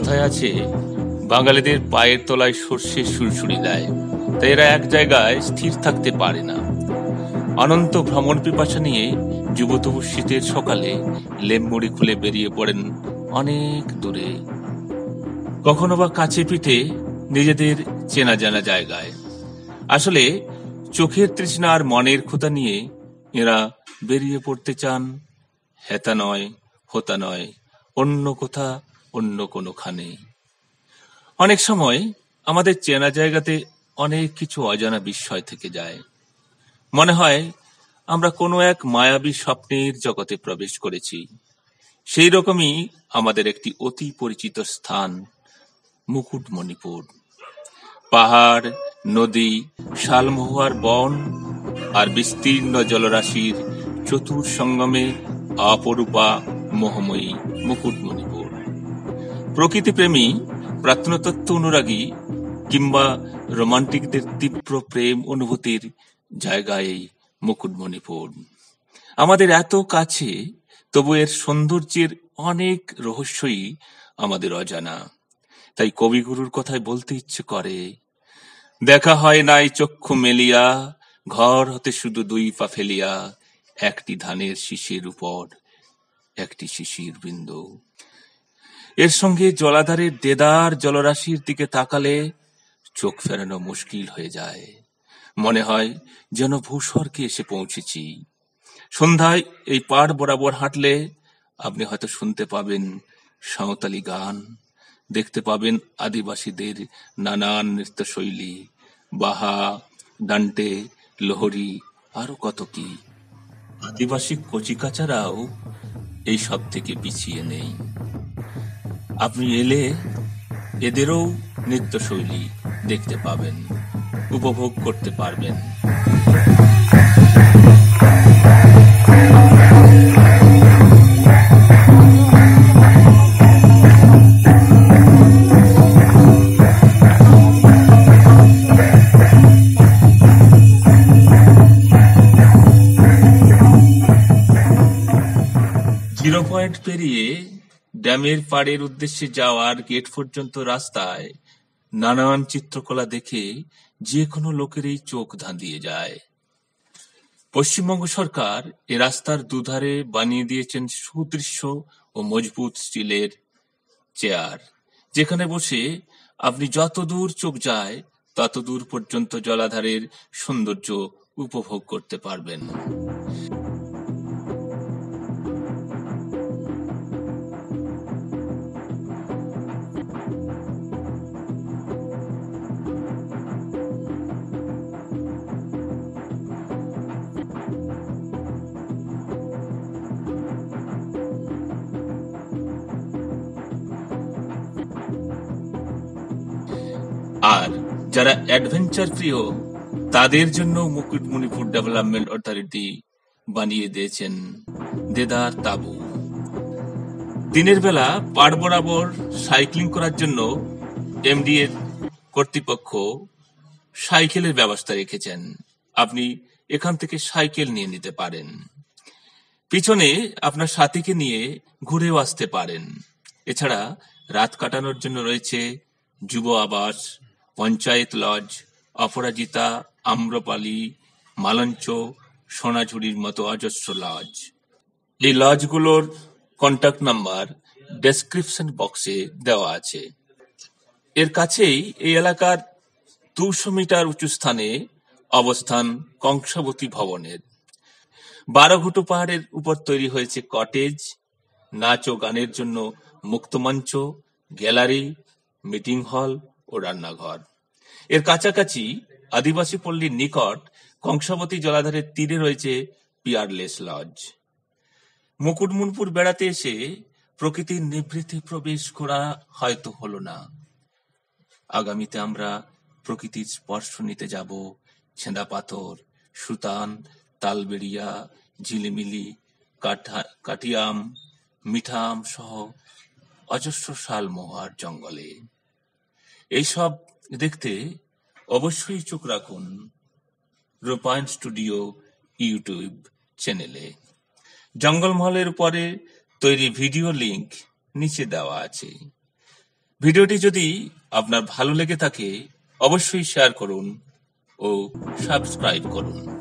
কথায় আছে, বাঙালিদের পায়ের তলায় সর্ষে সুরসুরি দেয়, তাই এরা এক জায়গায় স্থির থাকতে পারে না। অনন্ত ভ্রমণ পিপাসা নিয়ে যুবতবু শীতের সকালে লেমমুড়ি খুলে বেরিয়ে পড়েন অনেক দূরে। কখনো বা কাছে পিঠে নিজেদের চেনা জানা জায়গায়। আসলে চোখের তৃষ্ণা আর মনের ক্ষুতা নিয়ে এরা বেরিয়ে পড়তে চান, হেতা নয়, হোতা নয়, অন্য কোথা অন্য কোনোখানে। অনেক সময় আমাদের চেনা জায়গাতে অনেক কিছু অজানা বিস্ময় থেকে যায়। মনে হয়, আমরা কোনো এক মায়াবী স্বপ্নের জগতে প্রবেশ করেছি। সেই রকমই আমাদের একটি অতি পরিচিত স্থান, মুকুটমণিপুর। পাহাড়, নদী, শালমহুয়ার বন আর বিস্তীর্ণ জলরাশির চতুর সঙ্গমে অপরূপা মোহময়ী মুকুটমণিপুর। প্রকৃতিপ্রেমী প্রাত্নতত্ত্ব অনুরাগী কিংবা রোমান্টিকদের তীব্র প্রেম অনুভূতির জায়গায় মুকুটমণিপুর। আমাদের এত কাছে, তবু এর সৌন্দর্যের অনেক রহস্যই আমাদের অজানা। তাই কবিগুরুর কথায় বলতে ইচ্ছে করে, দেখা হয় নাই চক্ষু মেলিয়া, ঘর হতে শুধু দুই পা ফেলিয়া, একটি ধানের শিশির উপর, একটি শিশির বিন্দু। এর সঙ্গে জলাধারের দেদার জলরাশির দিকে তাকালে চোখ ফেরানো মুশকিল হয়ে যায়। মনে হয় যেন ভূস্বর্গে এসে পৌঁছেছি। সন্ধ্যায় এই পাড় বরাবর হাঁটলে আপনি হয়তো শুনতে পাবেন সাঁওতালি গান, দেখতে পাবেন আদিবাসীদের নানান নৃত্যশৈলী, বাহা, ডান্টে, লোহরি, আরও কত কি। আদিবাসী কচিকাচারাও এই সব থেকে পিছিয়ে নেই। আপনি এলে এদেরও নৃত্যশৈলী দেখতে পাবেন উপভোগ করতে পারবেন। জিরো পয়েন্ট পেরিয়ে ড্যামের পাড়ের উদ্দেশ্যে যাওয়ার গেট পর্যন্ত রাস্তায় নানান চিত্রকলা দেখে যে কোনো লোকেরই চোখ ধাঁধিয়ে যায়। পশ্চিমবঙ্গ সরকার এ রাস্তার দুধারে বানিয়ে দিয়েছেন সুদৃশ্য ও মজবুত স্টিলের চেয়ার, যেখানে বসে আপনি যত দূর চোখ যায়, তত দূর পর্যন্ত জলাধারের সৌন্দর্য উপভোগ করতে পারবেন। আর যারা অ্যাডভেঞ্চার প্রিয়, তাদের জন্য মুকুটমণিপুর ডেভেলপমেন্ট অথরিটি বানিয়ে দিয়েছেন দেদার তাবু। দিনের বেলা পাড় বরাবর সাইক্লিং করার জন্য এমডিএ কর্তৃপক্ষ সাইকেলের ব্যবস্থা রেখেছেন। আপনি এখান থেকে সাইকেল নিয়ে নিতে পারেন। পিছনে আপনার সাথীকে নিয়ে ঘুরেও আসতে পারেন। এছাড়া রাত কাটানোর জন্য রয়েছে যুব আবাস পঞ্চায়েত লজ, অপরাজিতা, আম্রপালি, মালঞ্চ, সোনাঝুরির মতো অজস্র লজ। এই লজগুলোর কন্ট্যাক্ট নাম্বার ডেসক্রিপশন বক্সে দেওয়া আছে। এর কাছেই এই এলাকার দুশো মিটার উঁচু স্থানে অবস্থান কংসাবতী ভবনের। বারোঘুটু পাহাড়ের উপর তৈরি হয়েছে কটেজ নাচ ও গানের জন্য মুক্তমঞ্চ গ্যালারি মিটিং হল ও রান্নাঘর। এর কাছাকাছি আদিবাসী পল্লীর নিকট কংসাবতী জলাধারের তীরে রয়েছে পিয়ারলেস লজ। মুকুটমণিপুর বেড়াতে এসে প্রকৃতির নিভৃতে প্রবেশ করা হয়তো হলো না। আগামীতে আমরা প্রকৃতির স্পর্শ নিতে যাব। ছেঁদা পাথর, সুতান, তালবেড়িয়া, ঝিলিমিলি কাটিয়াম মিঠাম সহ অজস্র শাল মহুয়ার জঙ্গলে। এইসব দেখতে অবশ্যই চোখ রাখুন রূপায়ণ স্টুডিও ইউটিউব চ্যানেলে। জঙ্গলমহলের উপরে তৈরি ভিডিও লিংক নিচে দেওয়া আছে। ভিডিওটি যদি আপনার ভালো লেগে থাকে, অবশ্যই শেয়ার করুন ও সাবস্ক্রাইব করুন।